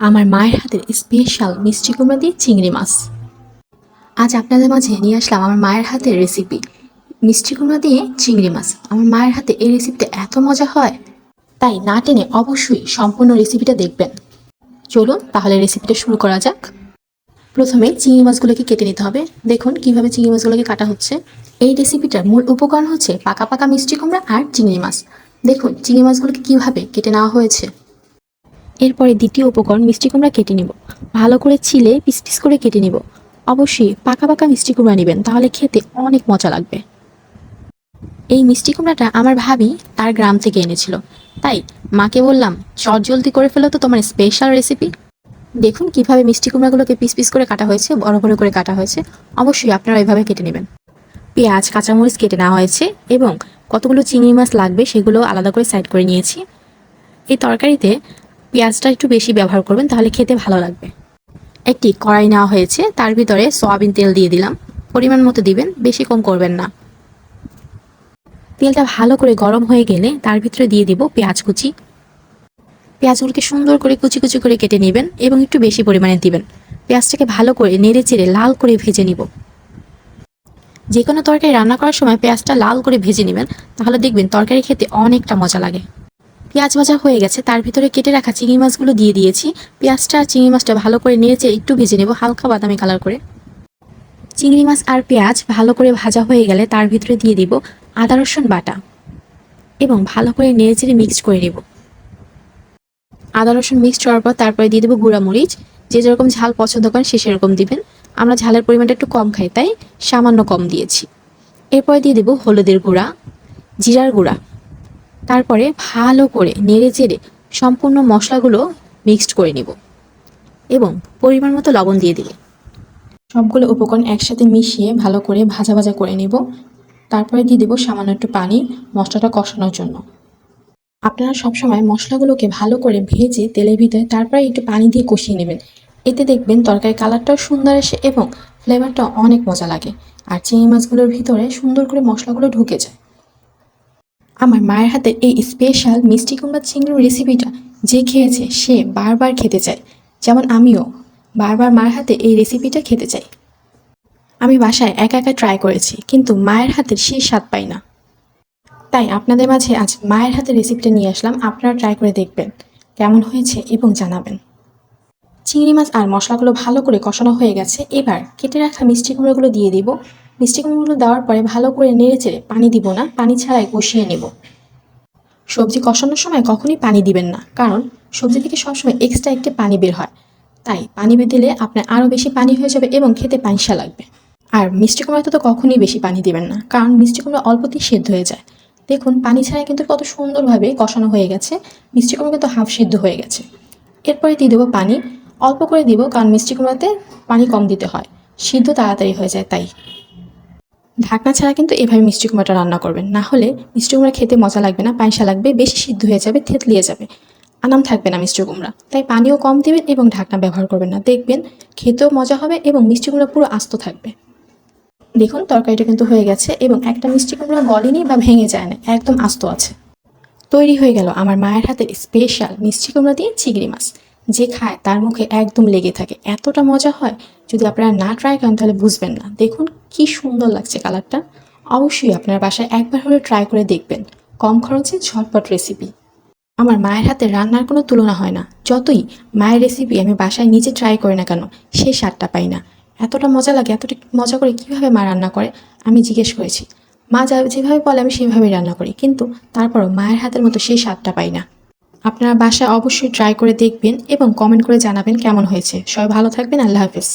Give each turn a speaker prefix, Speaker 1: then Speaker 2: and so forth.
Speaker 1: আমার মায়ের হাতের স্পেশাল মিষ্টি কুমড়া দিয়ে চিংড়ি মাছ। আজ আপনাদের মাঝে নিয়ে আসলাম আমার মায়ের হাতের রেসিপি মিষ্টি কুমড়া দিয়ে চিংড়ি মাছ। আমার মায়ের হাতে এই রেসিপিটা এত মজা হয়। তাই না টেনে অবশ্যই সম্পূর্ণ রেসিপিটা দেখবেন। চলুন তাহলে রেসিপিটা শুরু করা যাক। প্রথমে চিংড়ি মাছগুলোকে কেটে নিতে হবে। দেখুন কীভাবে চিংড়ি মাছগুলোকে কাটা হচ্ছে। এই রেসিপিটার মূল উপকরণ হচ্ছে পাকা পাকা মিষ্টি কুমড়া আর চিংড়ি মাছ। দেখুন চিংড়ি মাছগুলোকে কীভাবে কেটে নেওয়া হয়েছে। এরপরে দ্বিতীয় উপকরণ মিষ্টি কুমড়া কেটে নেব। ভালো করে ছিলে পিস পিস করে কেটে নিব। অবশ্যই পাকা পাকা মিষ্টি কুমড়া নেবেন, তাহলে খেতে অনেক মজা লাগবে। এই মিষ্টি কুমড়াটা আমার ভাবি তার গ্রাম থেকে এনেছিল। তাই মাকে বললাম, চট জলদি করে ফেলো তো তোমার স্পেশাল রেসিপি দেখুন কীভাবে মিষ্টি কুমড়াগুলোকে পিস পিস করে কাটা হয়েছে, বড় বড় করে কাটা হয়েছে। অবশ্যই আপনারা এভাবে কেটে নেবেন। পেঁয়াজ, কাঁচামরিচ কেটে নেওয়া হয়েছে এবং কতগুলো চিংড়ি মাছ লাগবে সেগুলো আলাদা করে সাইড করে নিয়েছি। এই তরকারিতে পেঁয়াজটা একটু বেশি ব্যবহার করবেন, তাহলে খেতে ভালো লাগবে। একটি কড়াই নেওয়া হয়েছে, তার ভিতরে সয়াবিন তেল দিয়ে দিলাম। পরিমাণ মতো দিবেন, বেশি কম করবেন না। তেলটা ভালো করে গরম হয়ে গেলে তার ভিতরে দিয়ে দিব পেঁয়াজ কুচি। পেঁয়াজগুলোকে সুন্দর করে কুচি কুচি করে কেটে নেবেন এবং একটু বেশি পরিমাণে দিবেন। পেঁয়াজটাকে ভালো করে নেড়ে চেড়ে লাল করে ভেজে নিব। যে কোনো তরকারি রান্না করার সময় পেঁয়াজটা লাল করে ভেজে নেবেন, তাহলে দেখবেন তরকারি খেতে অনেকটা মজা লাগে। পেঁয়াজ ভাজা হয়ে গেছে, তার ভিতরে কেটে রাখা চিংড়ি মাছগুলো দিয়ে দিয়েছি। পেঁয়াজটা আর চিংড়ি মাছটা ভালো করে নেড়েচে একটু ভেজে নেব, হালকা বাদামি কালার করে। চিংড়ি মাছ আর পেঁয়াজ ভালো করে ভাজা হয়ে গেলে তার ভিতরে দিয়ে দিব আদা, রসুন বাটা এবং ভালো করে নেড়েচেড়ে মিক্সড করে নেব। আদা, রসুন মিক্সড করার পর তারপরে দিয়ে দেবো গুঁড়া মরিচ। যে যেরকম ঝাল পছন্দ করেন সে সেরকম দিবেন। আমরা ঝালের পরিমাণটা একটু কম খাই, তাই সামান্য কম দিয়েছি। এরপরে দিয়ে দেবো হলুদের গুঁড়া, জিরার গুঁড়া। তারপরে ভালো করে নেড়ে চেড়ে সম্পূর্ণ মশলাগুলো মিক্সড করে নিব এবং পরিমাণ মতো লবণ দিয়ে দিলে সবগুলো উপকরণ একসাথে মিশিয়ে ভালো করে ভাজা ভাজা করে নেব। তারপরে দিয়ে দেবো সামান্য একটু পানি মশলাটা কষানোর জন্য। আপনারা সবসময় মশলাগুলোকে ভালো করে ভেজে তেলের ভিতরে তারপরে একটু পানি দিয়ে কষিয়ে নেবেন। এতে দেখবেন তরকারি কালারটাও সুন্দর আসে এবং ফ্লেভারটাও অনেক মজা লাগে। আর চিংড়ি মাছগুলোর ভিতরে সুন্দর করে মশলাগুলো ঢুকে যায়। আমার মায়ের হাতের এই স্পেশাল মিষ্টি কুমড়া চিংড়ির রেসিপিটা যে খেয়েছে, সে বারবার খেতে চায়। যেমন আমিও বারবার মায়ের হাতে এই রেসিপিটা খেতে চাই। আমি বাসায় একা একা ট্রাই করেছি, কিন্তু মায়ের হাতের সেই স্বাদ পাই না। তাই আপনাদের মাঝে আজ মায়ের হাতের রেসিপিটা নিয়ে আসলাম, আপনারা ট্রাই করে দেখবেন কেমন হয়েছে এবং জানাবেন। চিংড়ি মাছ আর মশলাগুলো ভালো করে কষানো হয়ে গেছে, এবার কেটে রাখা মিষ্টি কুমড়োগুলো দিয়ে দিব। মিষ্টি কুমড়োগুলো দেওয়ার পরে ভালো করে নেড়ে চেড়ে পানি দিব না, পানি ছাড়াই কষিয়ে নেব। সবজি কষানোর সময় কখনই পানি দিবেন না, কারণ সবজি থেকে সবসময় এক্সট্রা একটি পানি বের হয়। তাই পানি বের দিলে আপনার আরও বেশি পানি হয়ে যাবে এবং খেতে পানিসা লাগবে। আর মিষ্টি কুমড়াতে তো কখনই বেশি পানি দিবেন না, কারণ মিষ্টি কুমড়া অল্পতেই সেদ্ধ হয়ে যায়। দেখুন, পানি ছাড়াই কিন্তু কত সুন্দরভাবে কষানো হয়ে গেছে, মিষ্টি কুমড়া কিন্তু হাফ সিদ্ধ হয়ে গেছে। এরপরে দিয়ে দেবো পানি। অল্প করে দিব, কারণ মিষ্টি কুমড়াতে পানি কম দিতে হয়, সিদ্ধ তাড়াতাড়ি হয়ে যায়, তাই। ঢাকনা ছাড়া কিন্তু এভাবে মিষ্টি কুমড়াটা রান্না করবেন। না হলে মিষ্টি কুমড়া খেতে মজা লাগবে না, পায়সা লাগবে, বেশি সিদ্ধ হয়ে যাবে, থেতলিয়ে যাবে। আনাম থাকবে না মিষ্টি কুমড়া। তাই পানিও কম দেবেন এবং ঢাকনা ব্যবহার করবেন না। দেখবেন খেতেও মজা হবে এবং মিষ্টি কুমড়া পুরো আস্ত থাকবে। দেখুন, তরকারিটা কিন্তু হয়ে গেছে এবং একটা মিষ্টি কুমড়া গলেনি বা ভেঙে যায় না, একদম আস্ত আছে। তৈরি হয়ে গেল আমার মায়ের হাতের স্পেশাল মিষ্টি কুমড়া দিয়ে চিংড়ি মাছ। যে খায়, তার মুখে একদম লেগে থাকে। এতটা মজা হয়, যদি আপনারা না ট্রাই করেন, তাহলে বুঝবেন না। দেখুন কি সুন্দর লাগছে কালারটা অবশ্যই আপনার বাসায় একবার হলে ট্রাই করে দেখবেন। কম খরচে ঝটপট রেসিপি আমার মায়ের হাতে রান্নার কোনো তুলনা হয় না। যতই মায়ের রেসিপি আমি বাসায় নিজে ট্রাই করি না কেন সেই স্বাদটা পাই না। এতটা মজা লাগে, এতটা মজা করে কীভাবে মা রান্না করে, আমি জিজ্ঞেস করেছি। মা যা যেভাবে বলে, আমি সেভাবেই রান্না করি। কিন্তু তারপরও মায়ের হাতের মতো সেই স্বাদটা পাই না। আপনারা বাসায় অবশ্যই ট্রাই করে দেখবেন এবং কমেন্ট করে জানাবেন কেমন হয়েছে। সবাই ভালো থাকবেন, আল্লাহ হাফিজ।